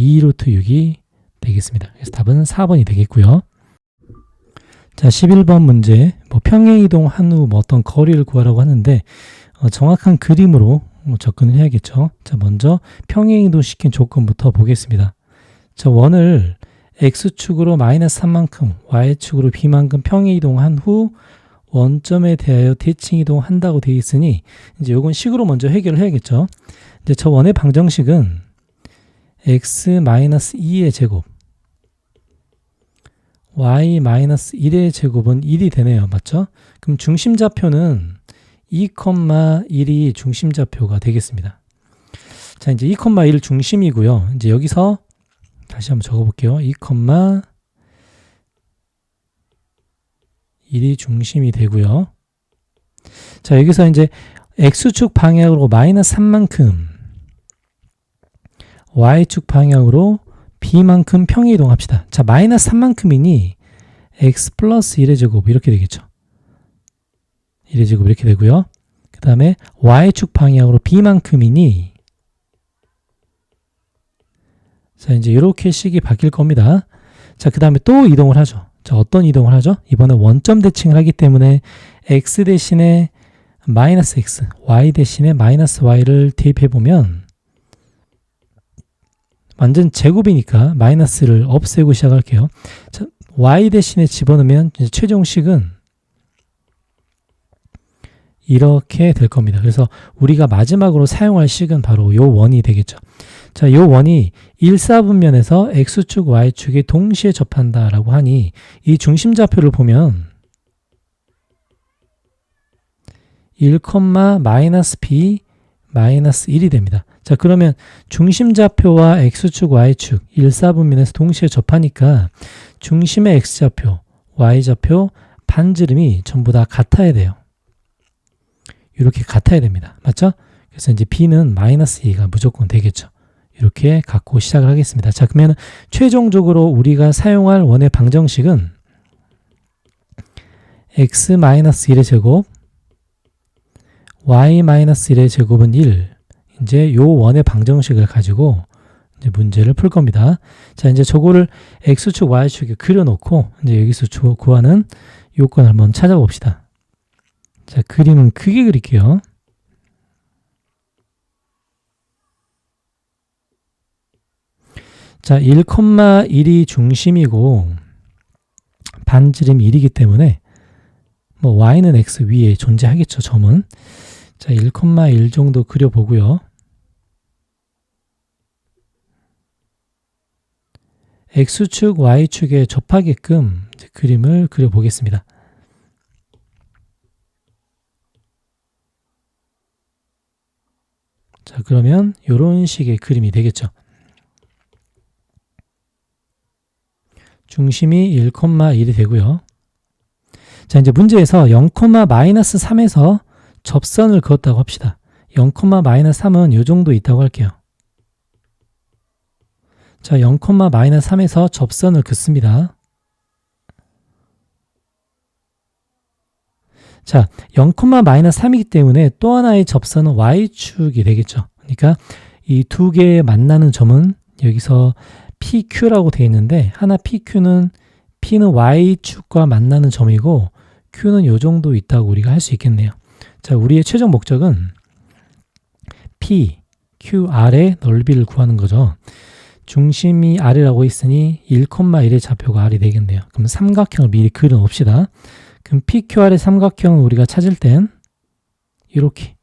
2루트 6이 되겠습니다. 그래서 답은 4번이 되겠고요. 자, 11번 문제. 뭐 평행 이동한 후 뭐 어떤 거리를 구하라고 하는데 어, 정확한 그림으로 뭐 접근을 해야겠죠. 자, 먼저 평행 이동 시킨 조건부터 보겠습니다. 자, 원을 x축으로 마이너스 3만큼, y축으로 b만큼 평행 이동한 후 원점에 대하여 대칭 이동한다고 되어 있으니 이제 요건 식으로 먼저 해결을 해야겠죠. 이제 저 원의 방정식은 x-2의 제곱 y-1의 제곱은 1이 되네요. 맞죠? 그럼 중심좌표는 2,1이 중심좌표가 되겠습니다. 자, 이제 2,1 중심이고요. 이제 여기서 다시 한번 적어 볼게요. 2,1이 중심이 되고요. 자, 여기서 이제 x축 방향으로 마이너스 3만큼 y축 방향으로 b만큼 평행 이동합시다. 자, 마이너스 3만큼이니 x 플러스 1의 제곱 이렇게 되겠죠. 1의 제곱 이렇게 되고요. 그 다음에 y축 방향으로 b만큼이니 자, 이제 이렇게 식이 바뀔 겁니다. 자, 그 다음에 또 이동을 하죠. 자, 어떤 이동을 하죠? 이번에 원점 대칭을 하기 때문에 x 대신에 마이너스 x, y 대신에 마이너스 y를 대입해 보면 완전 제곱이니까 마이너스를 없애고 시작할게요. 자, y 대신에 집어넣으면 최종식은 이렇게 될 겁니다. 그래서 우리가 마지막으로 사용할 식은 바로 요 원이 되겠죠. 자, 요 원이 1, 4분면에서 x축, y축이 동시에 접한다라고 하니 이 중심좌표를 보면 1, 마이너스 b 마이너스 1이 됩니다. 자, 그러면 중심좌표와 x축, y축 1, 4분면에서 동시에 접하니까 중심의 x좌표, y좌표, 반지름이 전부 다 같아야 돼요. 이렇게 같아야 됩니다. 맞죠? 그래서 이제 b는 마이너스 2가 무조건 되겠죠. 이렇게 갖고 시작을 하겠습니다. 자, 그러면 최종적으로 우리가 사용할 원의 방정식은 x-1의 제곱 y-1의 제곱은 1 이제 요 원의 방정식을 가지고 이제 문제를 풀 겁니다. 자, 이제 저거를 x축, y축에 그려놓고 이제 여기서 조, 구하는 요건을 한번 찾아봅시다. 자, 그림은 크게 그릴게요. 자, 1,1이 중심이고 반지름이 1이기 때문에 뭐 y는 x 위에 존재하겠죠, 점은. 자, 1,1 정도 그려보고요. x축, y축에 접하게끔 그림을 그려보겠습니다. 자, 그러면 이런 식의 그림이 되겠죠. 중심이 1,1이 되고요. 자, 이제 문제에서 0, 마이너스 3에서 접선을 그었다고 합시다. 0, 마이너스 3은 이 정도 있다고 할게요. 자, 0, 마이너스 3에서 접선을 긋습니다. 자, 0, 마이너스 3이기 때문에 또 하나의 접선은 y축이 되겠죠. 그러니까 이 두 개의 만나는 점은 여기서 PQ라고 되어 있는데 하나 PQ는 P는 y축과 만나는 점이고 Q는 요 정도 있다고 우리가 할 수 있겠네요. 자, 우리의 최종 목적은 P, QR의 넓이를 구하는 거죠. 중심이 R이라고 있으니 1,1의 좌표가 R이 되겠네요. 그럼 삼각형을 미리 그려 놓읍시다. 그럼 PQR의 삼각형을 우리가 찾을 땐 이렇게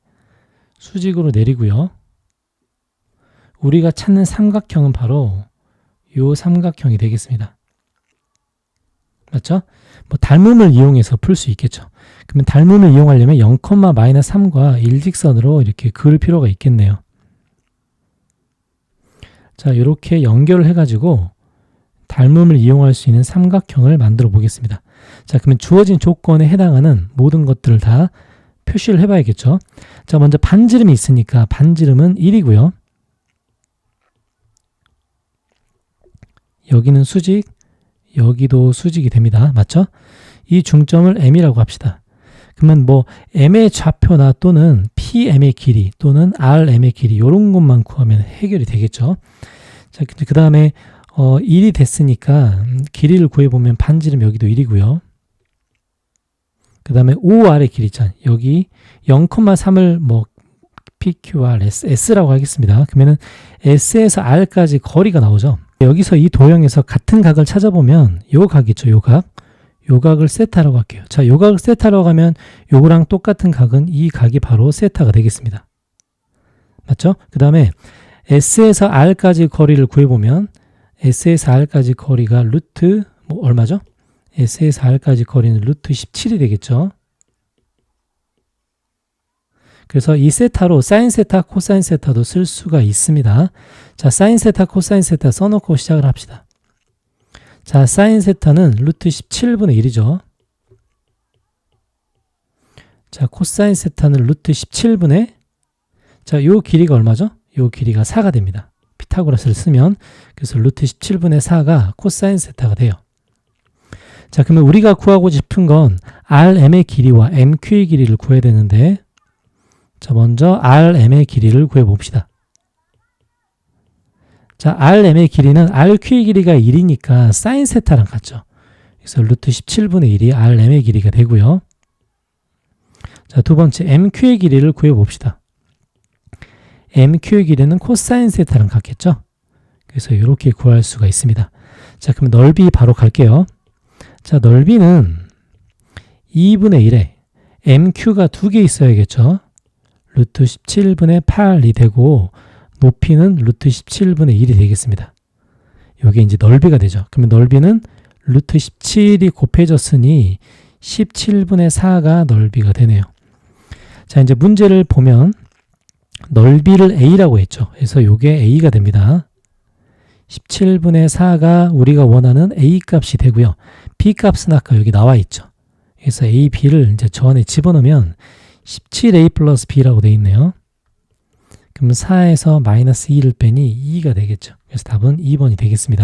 수직으로 내리고요. 우리가 찾는 삼각형은 바로 요 삼각형이 되겠습니다. 맞죠? 뭐 닮음을 이용해서 풀 수 있겠죠. 그러면 닮음을 이용하려면 0, 3과 일직선으로 이렇게 그을 필요가 있겠네요. 자, 이렇게 연결을 해가지고 닮음을 이용할 수 있는 삼각형을 만들어 보겠습니다. 자, 그러면 주어진 조건에 해당하는 모든 것들을 다 표시를 해봐야겠죠. 자, 먼저 반지름이 있으니까 반지름은 1이고요. 여기는 수직, 여기도 수직이 됩니다. 맞죠? 이 중점을 m이라고 합시다. 그러면 뭐 m의 좌표나 또는 pm의 길이 또는 rm의 길이 이런 것만 구하면 해결이 되겠죠. 자, 그 다음에 어, 1이 됐으니까 음, 길이를 구해보면 반지름 여기도 1이고요. 그 다음에 5 아래 길이 있잖아요. 여기 0,3을 뭐 PQR, S, S라고 하겠습니다. 그러면은 S에서 R까지 거리가 나오죠. 여기서 이 도형에서 같은 각을 찾아보면 요 각 있죠. 요 각. 요 각을 세타라고 할게요. 자, 요 각을 세타라고 하면 요거랑 똑같은 각은 이 각이 바로 세타가 되겠습니다. 맞죠? 그 다음에 S에서 R까지 거리를 구해보면 S에서 R까지 거리가 루트 뭐 얼마죠? S에서 R까지 거리는 루트 17이 되겠죠. 그래서 이 세타로 사인 세타, 코사인 세타도 쓸 수가 있습니다. 자, 사인 세타, 코사인 세타 써놓고 시작을 합시다. 자, 사인 세타는 루트 17분의 1이죠. 자, 코사인 세타는 루트 17분의 자, 요 길이가 얼마죠? 요 길이가 4가 됩니다. 피타고라스를 쓰면 그래서 루트 17분의 4가 코사인 세타가 돼요. 자, 그러면 우리가 구하고 싶은 건 RM의 길이와 MQ의 길이를 구해야 되는데 자, 먼저 RM의 길이를 구해 봅시다. 자, RM의 길이는 RQ의 길이가 1이니까 사인 세타랑 같죠. 그래서 루트 17분의 1이 RM의 길이가 되고요. 자, 두 번째 MQ의 길이를 구해 봅시다. MQ의 길이는 코사인 세타랑 같겠죠? 그래서 이렇게 구할 수가 있습니다. 자, 그럼 넓이 바로 갈게요. 자, 넓이는 2분의 1에 MQ가 두 개 있어야겠죠? 루트 17분의 8이 되고 높이는 루트 17분의 1이 되겠습니다. 이게 이제 넓이가 되죠. 그러면 넓이는 루트 17이 곱해졌으니 17분의 4가 넓이가 되네요. 자, 이제 문제를 보면 넓이를 a라고 했죠. 그래서 이게 a가 됩니다. 17분의 4가 우리가 원하는 a 값이 되고요. b 값은 아까 여기 나와 있죠. 그래서 a, b를 이제 저 안에 집어넣으면 17a 플러스 b라고 되어 있네요. 그럼 4에서 마이너스 2를 빼니 2가 되겠죠. 그래서 답은 2번이 되겠습니다.